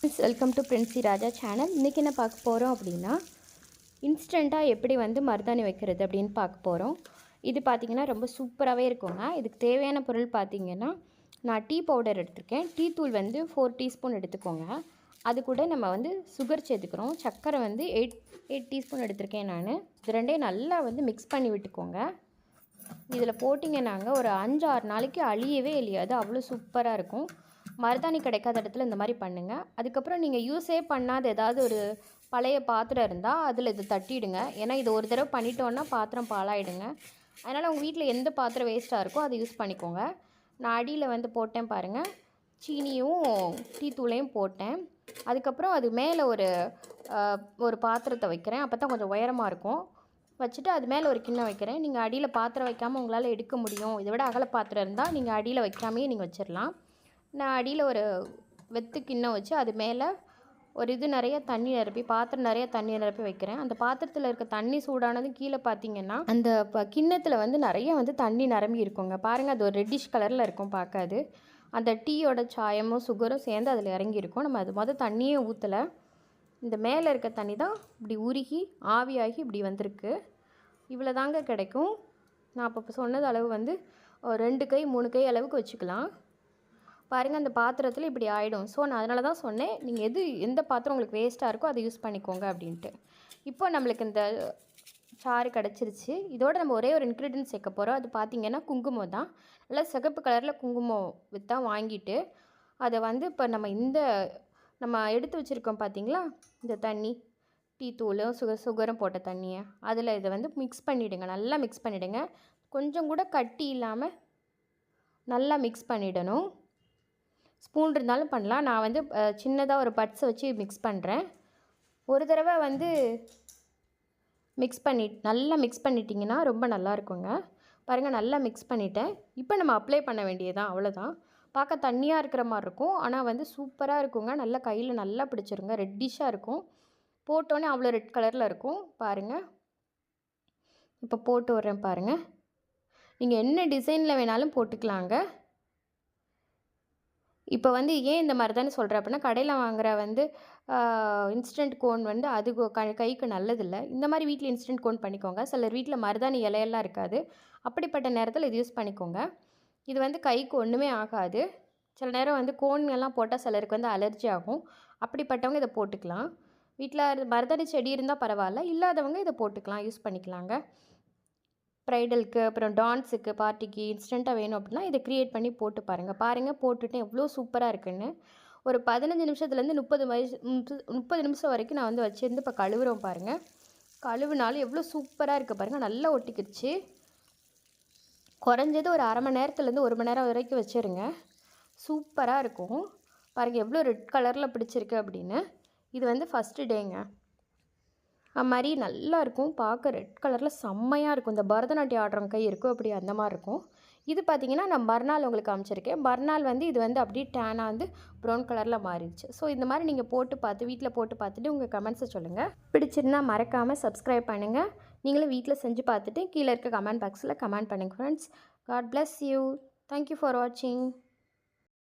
Friends welcome to Princy Raja channel இன்றைக்கி என்ன பார்க்க போகிறோம் அப்படின்னா இன்ஸ்டண்ட்டாக எப்படி வந்து மருதாணி வைக்கிறது அப்படின்னு பார்க்க போகிறோம் இது பார்த்திங்கன்னா ரொம்ப சூப்பராகவே இருக்குங்க. இதுக்கு தேவையான பொருள் பார்த்திங்கன்னா நான் டீ பவுடர் எடுத்திருக்கேன். டீ தூள் வந்து ஃபோர் டீஸ்பூன் எடுத்துக்கோங்க. அது கூட நம்ம வந்து சுகர் சேர்த்துக்கிறோம். சர்க்கரை வந்து எயிட் எயிட் டீஸ்பூன் எடுத்திருக்கேன் நான். இது ரெண்டையும் நல்லா வந்து மிக்ஸ் பண்ணி விட்டுக்கோங்க. இதில் போட்டிங்கன்னாங்க ஒரு அஞ்சு ஆறு நாளைக்கு அழியவே இல்லையாது அவ்வளோ சூப்பராக இருக்கும். மருதாணி கிடைக்காத இடத்துல இந்த மாதிரி பண்ணுங்கள் அதுக்கப்புறம் நீங்கள் யூஸே பண்ணாத ஏதாவது ஒரு பழைய பாத்திரம் இருந்தால் அதில் இது தட்டிடுங்க. ஏன்னா இது ஒரு தடவை பண்ணிட்டோன்னா பாத்திரம் பாலாயிடுங்க அதனால் உங்கள் வீட்டில் எந்த பாத்திரம் வேஸ்ட்டாக இருக்கோ அதை யூஸ் பண்ணிக்கோங்க. நான் அடியில் வந்து போட்டேன் பாருங்கள் சீனியும் டீ தூளையும் போட்டேன். அதுக்கப்புறம் அது மேலே ஒரு ஒரு பாத்திரத்தை வைக்கிறேன். அப்போ தான் கொஞ்சம் உயரமாக இருக்கும். வச்சுட்டு அது மேலே ஒரு கிண்ணம் வைக்கிறேன். நீங்கள் அடியில் பாத்திரம் வைக்காமல் உங்களால் எடுக்க முடியும். இதை விட அகல பாத்திரம் இருந்தால் நீங்கள் அடியில் வைக்காமையே நீங்கள் வச்சிடலாம் நான் அடியில் ஒரு வெத்து கிண்ணம் வச்சு அது மேலே ஒரு இது நிறைய தண்ணி நிரப்பி பாத்திரம் நிறைய தண்ணி நிரப்பி வைக்கிறேன். அந்த பாத்திரத்தில் இருக்க தண்ணி சூடானதும் கீழே பார்த்தீங்கன்னா அந்த ப கிண்ணத்தில் வந்து நிறைய வந்து தண்ணி நிரம்பி இருக்குங்க. பாருங்கள் அது ஒரு ரெட்டிஷ் கலரில் இருக்கும் பார்க்காது அந்த டீயோட சாயமும் சுகரும் சேர்ந்து அதில் இறங்கியிருக்கும் நம்ம அது மொதல் தண்ணியே ஊற்றலை இந்த மேலே இருக்க தண்ணி தான் இப்படி உருகி ஆவியாகி இப்படி வந்திருக்கு. இவ்வளோ தாங்க கிடைக்கும். நான் அப்போ சொன்னது அளவு வந்து ஒரு ரெண்டு கை மூணு கை அளவுக்கு வச்சுக்கலாம். பாருங்கள் அந்த பாத்திரத்தில் இப்படி ஆகிடும் ஸோ நான் அதனால தான் சொன்னேன் நீங்கள் எது எந்த பாத்திரம் உங்களுக்கு வேஸ்ட்டாக இருக்கோ அதை யூஸ் பண்ணிக்கோங்க அப்படின்ட்டு. இப்போ நம்மளுக்கு இந்த சாறு கிடச்சிருச்சு. இதோட நம்ம ஒரே ஒரு இன்க்ரீடியன்ட் சேர்க்க போகிறோம் அது பார்த்திங்கன்னா குங்குமம் தான். நல்லா சிகப்பு கலரில் குங்குமம் விற்றா வாங்கிட்டு அதை வந்து இப்போ நம்ம இந்த நம்ம எடுத்து வச்சுருக்கோம் பார்த்தீங்களா இந்த தண்ணி டீ தூளும் சுகர் சுகரும் போட்ட தண்ணியை. அதில் இதை வந்து மிக்ஸ் பண்ணிவிடுங்க நல்லா மிக்ஸ் பண்ணிவிடுங்க கொஞ்சம் கூட கட்டி இல்லாமல் நல்லா மிக்ஸ் பண்ணிடணும். ஸ்பூன் இருந்தாலும் பண்ணலாம். நான் வந்து சின்னதாக ஒரு பட்ஸை வச்சு மிக்ஸ் பண்ணுறேன் ஒரு தடவை வந்து மிக்ஸ் பண்ணி நல்லா மிக்ஸ் பண்ணிட்டீங்கன்னா ரொம்ப நல்லா இருக்குங்க. பாருங்கள் நல்லா மிக்ஸ் பண்ணிட்டேன். இப்போ நம்ம அப்ளை பண்ண வேண்டியதுதான் அவ்வளோதான் பார்க்க தண்ணியாக இருக்கிற மாதிரி இருக்கும். ஆனால் வந்து சூப்பராக இருக்குங்க. நல்லா கையில் நல்லா பிடிச்சிருங்க. ரெட்டிஷாக இருக்கும். போட்டோன்னே அவ்வளோ ரெட் கலரில் இருக்கும். பாருங்கள் இப்போ போட்டு விட்றேன் பாருங்கள் நீங்கள் என்ன டிசைனில் வேணாலும் போட்டுக்கலாங்க. இப்போ வந்து ஏன் இந்த மாதிரி தானே சொல்கிறேன் அப்படின்னா கடையில் வாங்குற வந்து இன்ஸ்டன்ட் கோன் வந்து அது க கைக்கு நல்லதில்லை. இந்த மாதிரி வீட்டில் இன்ஸ்டன்ட் கோன் பண்ணிக்கோங்க. சிலர் வீட்டில் மருதாணி இலையெல்லாம் இருக்காது. அப்படிப்பட்ட நேரத்தில் இது யூஸ் பண்ணிக்கோங்க. இது வந்து கைக்கு ஒன்றுமே ஆகாது. சில நேரம் வந்து கோன் எல்லாம் போட்டால் சிலருக்கு வந்து அலர்ஜி ஆகும். அப்படிப்பட்டவங்க இதை போட்டுக்கலாம். வீட்டில் மருதாணி செடி இருந்தால் பரவாயில்ல. இல்லாதவங்க இதை போட்டுக்கலாம் யூஸ் பண்ணிக்கலாங்க. ப்ரைடலுக்கு அப்புறம் டான்ஸுக்கு பார்ட்டிக்கு இன்ஸ்டண்ட்டாக வேணும் அப்படின்னா இதை க்ரியேட் பண்ணி போட்டு பாருங்கள் பாருங்கள் போட்டுட்டு எவ்வளோ சூப்பராக இருக்குன்னு. ஒரு பதினஞ்சு நிமிஷத்துலேருந்து முப்பது வயசு முப்பது- முப்பது நிமிஷம் வரைக்கும் நான் வந்து வச்சுருந்து இப்போ கழுவுறோம் பாருங்கள் கழுவுனாலும் எவ்வளோ சூப்பராக இருக்குது பாருங்கள் நல்லா ஒட்டிக்கிடுச்சு. குறைஞ்சது ஒரு அரை மணி நேரத்துலேருந்து ஒரு மணி நேரம் வரைக்கும் வச்சுருங்க. சூப்பராக இருக்கும். பாருங்கள் எவ்வளோ ரெட் கலரில் பிடிச்சிருக்கு அப்படின்னு. இது வந்து ஃபஸ்ட்டு டேங்க அது மாதிரி நல்லா இருக்கும் பார்க்க ரெட் கலரில் செம்மையாக இருக்கும். இந்த பரதநாட்டியம் ஆடுறவங்க கை இருக்கும் அப்படி அந்த மாதிரி இருக்கும். இது பார்த்தீங்கன்னா நான் மறுநாள் உங்களுக்கு காமிச்சிருக்கேன். மறுநாள் வந்து இது வந்து அப்படியே டேனாக வந்து ப்ரௌன் கலரில் மாறிடுச்சு. ஸோ இந்த மாதிரி நீங்கள் போட்டு பார்த்து வீட்டில் போட்டு பார்த்துட்டு உங்கள் கமெண்ட்ஸை சொல்லுங்கள் பிடிச்சிருந்தா மறக்காமல் சப்ஸ்கிரைப் பண்ணுங்கள் நீங்களும் வீட்டில் செஞ்சு பார்த்துட்டு கீழே இருக்க கமெண்ட் பாக்ஸில் கமெண்ட் பண்ணுங்கள் friends god bless you thank you for வாட்சிங்